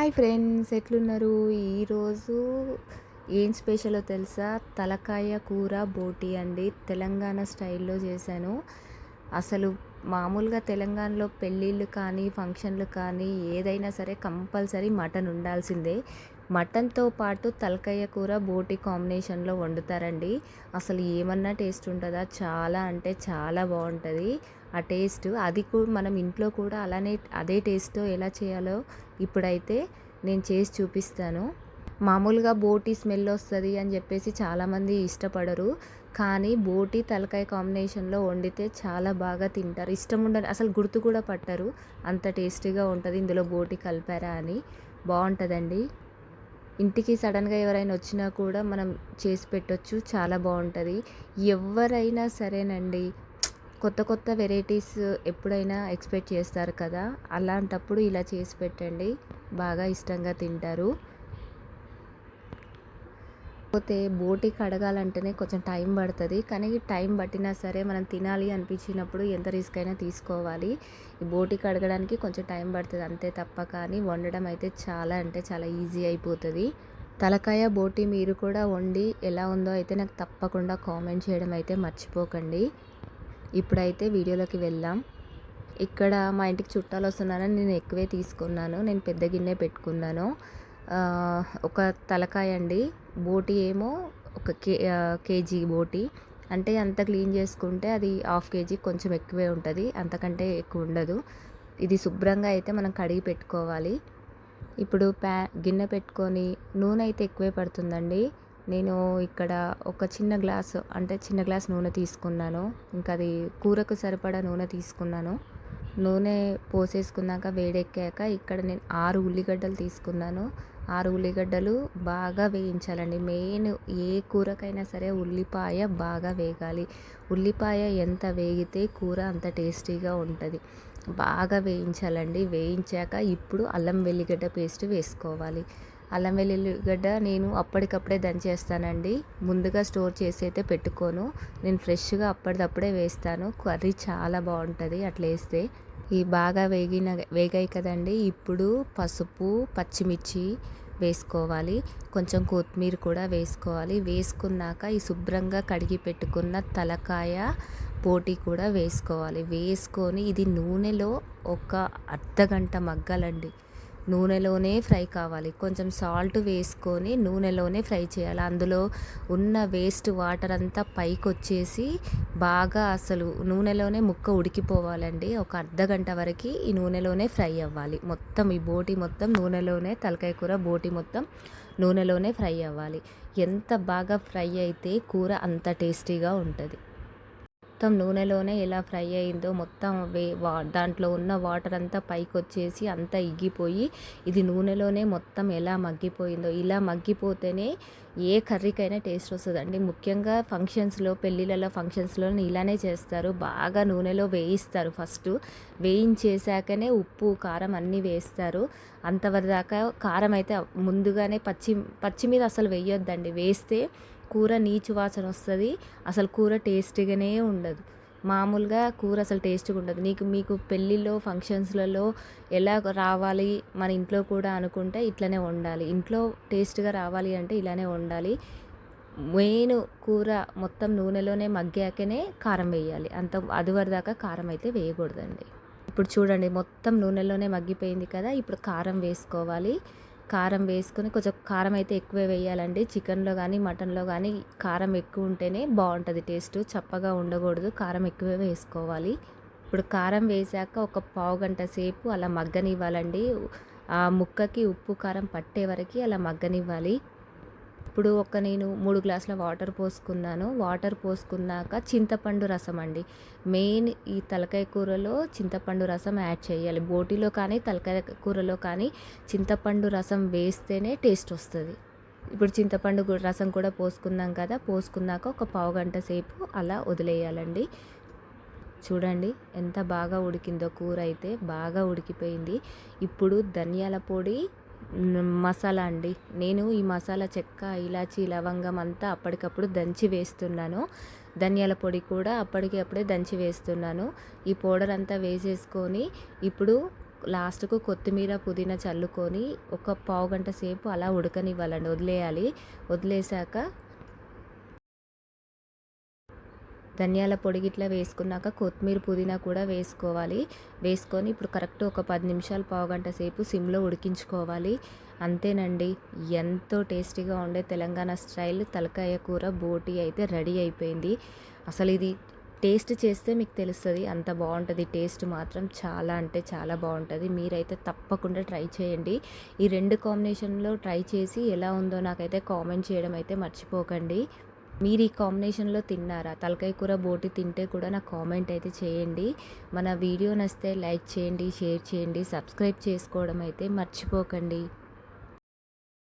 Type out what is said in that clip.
Hi friends ఎట్లున్నారు? ఈరోజు ఏం స్పెషలో తెలుసా? తలకాయ కూర బోటి అండి. తెలంగాణ స్టైల్లో చేశాను. అసలు మామూలుగా తెలంగాణలో పెళ్ళిళ్ళు కానీ ఫంక్షన్లు కానీ ఏదైనా సరే కంపల్సరీ మటన్ ఉండాల్సిందే. మటన్తో పాటు తలకాయ కూర బోటి కాంబినేషన్లో వండుతారండి. అసలు ఏమన్నా టేస్ట్ ఉంటుందా? చాలా అంటే చాలా బాగుంటుంది ఆ టేస్ట్. అది కూడా మనం ఇంట్లో కూడా అలానే అదే టేస్ట్తో ఎలా చేయాలో ఇప్పుడైతే నేను చేసి చూపిస్తాను. మామూలుగా బోటి స్మెల్ వస్తుంది అని చెప్పేసి చాలామంది ఇష్టపడరు. కానీ బోటి తలకాయ కాంబినేషన్లో వండితే చాలా బాగా తింటారు. ఇష్టం ఉండదు అసలు గుర్తు కూడా పట్టరు. అంత టేస్టీగా ఉంటుంది. ఇందులో బోటి కలిపారా అని. బాగుంటుందండి ఇంటికి సడన్గా ఎవరైనా వచ్చినా కూడా మనం చేసి పెట్టొచ్చు చాలా బాగుంటుంది ఎవరైనా సరేనండి కొత్త కొత్త వెరైటీస్ ఎప్పుడైనా ఎక్స్పెక్ట్ చేస్తారు కదా అలాంటప్పుడు ఇలా చేసి పెట్టండి. బాగా ఇష్టంగా తింటారు. కాకపోతే బోటి కడగాలంటేనే కొంచెం టైం పడుతుంది. కానీ టైం పట్టినా సరే మనం తినాలి అనిపించినప్పుడు ఎంత రిస్క్ అయినా తీసుకోవాలి. ఈ బోటి కడగడానికి కొంచెం టైం పడుతుంది అంతే తప్ప కానీ వండడం అయితే చాలా అంటే చాలా ఈజీ అయిపోతుంది. తలకాయ బోటి మీరు కూడా వండి ఎలా ఉందో అయితే నాకు తప్పకుండా కామెంట్ చేయడం అయితే మర్చిపోకండి. ఇప్పుడైతే వీడియోలోకి వెళ్దాం. ఇక్కడ మా ఇంటికి చుట్టాలు వస్తున్నారని నేను ఎక్కువే తీసుకున్నాను. నేను పెద్ద గిన్నె పెట్టుకున్నాను. ఒక తలకాయ అండి. బోటి ఏమో ఒక కే కేజీ బోటి. అంటే అంత క్లీన్ చేసుకుంటే అది హాఫ్ కేజీ కొంచెం ఎక్కువే ఉంటుంది. అంతకంటే ఎక్కువ ఉండదు. ఇది శుభ్రంగా అయితే మనం కడిగి పెట్టుకోవాలి. ఇప్పుడు ప్యా గిన్నె పెట్టుకొని నూనె అయితే ఎక్కువే పడుతుందండి. నేను ఇక్కడ ఒక చిన్న గ్లాసు అంటే చిన్న గ్లాస్ నూనె తీసుకున్నాను. ఇంకా అది కూరకు సరిపడా నూనె తీసుకున్నాను. నూనె పోసేసుకున్నాక వేడెక్కాక ఇక్కడ నేను ఆరు ఉల్లిగడ్డలు తీసుకున్నాను. ఆరు ఉల్లిగడ్డలు బాగా వేయించాలండి. మెయిన్ ఏ కూరకైనా సరే ఉల్లిపాయ బాగా వేగాలి. ఉల్లిపాయ ఎంత వేగితే కూర అంత టేస్టీగా ఉంటుంది. బాగా వేయించాలండి. వేయించాక ఇప్పుడు అల్లం వెల్లిగడ్డ పేస్ట్ వేసుకోవాలి. అల్లం వెల్లుల్లిగడ్డ నేను అప్పటికప్పుడే దంచేస్తానండి. ముందుగా స్టోర్ చేసి అయితే పెట్టుకోను. నేను ఫ్రెష్గా అప్పటిదప్పుడే వేస్తాను. కర్రీ చాలా బాగుంటుంది అట్లా వేస్తే. ఈ బాగా వేగిన వేగాయి కదండి. ఇప్పుడు పసుపు పచ్చిమిర్చి వేసుకోవాలి. కొంచెం కొత్తిమీర కూడా వేసుకోవాలి. వేసుకున్నాక ఈ శుభ్రంగా కడిగి పెట్టుకున్న తలకాయ పోటీ కూడా వేసుకోవాలి. వేసుకొని ఇది నూనెలో ఒక అర్ధ గంట మగ్గాలండి. నూనెలోనే ఫ్రై కావాలి. కొంచెం సాల్ట్ వేసుకొని నూనెలోనే ఫ్రై చేయాలి. అందులో ఉన్న వేస్ట్ వాటర్ అంతా పైకి వచ్చేసి బాగా అసలు నూనెలోనే ముక్క ఉడికిపోవాలండి. ఒక అర్ధ గంట వరకు ఈ నూనెలోనే ఫ్రై అవ్వాలి. మొత్తం ఈ బోటి మొత్తం నూనెలోనే తలకాయ కూర బోటి మొత్తం నూనెలోనే ఫ్రై అవ్వాలి. ఎంత బాగా ఫ్రై అయితే కూర అంత టేస్టీగా ఉంటుంది. మొత్తం నూనెలోనే ఎలా ఫ్రై అయిందో మొత్తం వే వా దాంట్లో ఉన్న వాటర్ అంతా పైకి వచ్చేసి అంతా ఇగ్గిపోయి ఇది నూనెలోనే మొత్తం ఎలా మగ్గిపోయిందో. ఇలా మగ్గిపోతేనే ఏ కర్రీకైనా టేస్ట్ వస్తుందండి. ముఖ్యంగా ఫంక్షన్స్లో పెళ్ళిళ్ళలో ఫంక్షన్స్లో ఇలానే చేస్తారు. బాగా నూనెలో వేయిస్తారు ఫస్ట్. వేయించేసాకనే ఉప్పు కారం అన్నీ వేస్తారు. అంతవరదాకా కారం అయితే ముందుగానే పచ్చి పచ్చి మీద అసలు వేయొద్దండి. వేస్తే కూర నీచు వాసన వస్తుంది అసలు కూర టేస్టీగానే ఉండదు. మామూలుగా కూర అసలు టేస్ట్గా ఉండదు. నీకు మీకు పెళ్ళిలో ఫంక్షన్స్లలో ఎలా రావాలి మన ఇంట్లో కూడా అనుకుంటే ఇట్లనే వండాలి. ఇంట్లో టేస్ట్గా రావాలి అంటే ఇలానే వండాలి. మెయిన్ కూర మొత్తం నూనెలోనే మగ్గాకనే కారం వేయాలి. అంత అది దాకా కారం అయితే వేయకూడదండి. ఇప్పుడు చూడండి మొత్తం నూనెలోనే మగ్గిపోయింది కదా ఇప్పుడు కారం వేసుకోవాలి. కారం వేసుకొని కొంచెం కారం అయితే ఎక్కువ వేయాలండి. చికెన్లో కానీ మటన్లో కానీ కారం ఎక్కువ ఉంటేనే బాగుంటుంది టేస్ట్. చప్పగా ఉండకూడదు కారం ఎక్కువే వేసుకోవాలి. ఇప్పుడు కారం వేసాక ఒక పావు గంట సేపు అలా మగ్గనివ్వాలండి. ఆ ముక్కకి ఉప్పు కారం పట్టే వరకు అలా మగ్గనివ్వాలి. ఇప్పుడు ఒక నేను మూడు గ్లాసుల వాటర్ పోసుకున్నాను. వాటర్ పోసుకున్నాక చింతపండు రసం అండి. మెయిన్ ఈ తలకాయ కూరలో చింతపండు రసం యాడ్ చేయాలి. బోటిలో కానీ తలకాయ కూరలో కానీ చింతపండు రసం వేస్తేనే టేస్ట్ వస్తుంది. ఇప్పుడు చింతపండు రసం కూడా పోసుకున్నాం కదా పోసుకున్నాక ఒక పావు గంట సేపు అలా వదిలేయాలండి. చూడండి ఎంత బాగా ఉడికిందో కూర అయితే బాగా ఉడికిపోయింది. ఇప్పుడు ధనియాల పొడి మసాలా అండి. నేను ఈ మసాలా చెక్క ఇలాచి లవంగం అంతా అప్పటికప్పుడు దంచి వేస్తున్నాను. ధనియాల పొడి కూడా అప్పటికప్పుడే దంచి వేస్తున్నాను. ఈ పౌడర్ అంతా వేసేసుకొని ఇప్పుడు లాస్ట్కు కొత్తిమీర పుదీనా చల్లుకొని ఒక పావు గంట సేపు అలా ఉడకనివ్వాలండి. వదిలేయాలి. వదిలేసాక ధనియాల పొడి గిట్లా వేసుకున్నాక కొత్తిమీర పుదీనా కూడా వేసుకోవాలి. వేసుకొని ఇప్పుడు కరెక్ట్ ఒక పది నిమిషాలు పావుగంట సేపు సిమ్లో ఉడికించుకోవాలి. అంతేనండి. ఎంతో టేస్టీగా ఉండే తెలంగాణ స్టైల్ తలకాయ కూర బోటి అయితే రెడీ అయిపోయింది. అసలు ఇది టేస్ట్ చేస్తే మీకు తెలుస్తుంది. అంత బాగుంటుంది. టేస్ట్ మాత్రం చాలా అంటే చాలా బాగుంటుంది. మీరైతే తప్పకుండా ట్రై చేయండి. ఈ రెండు కాంబినేషన్లో ట్రై చేసి ఎలా ఉందో నాకైతే కామెంట్ చేయడం అయితే మర్చిపోకండి. మీరు ఈ కాంబినేషన్లో తిన్నారా? తలకాయ కూర బోటి తింటే కూడా నాకు కామెంట్ అయితే చేయండి. మన వీడియో నచ్చితే లైక్ చేయండి షేర్ చేయండి సబ్స్క్రైబ్ చేసుకోవడం అయితే మర్చిపోకండి.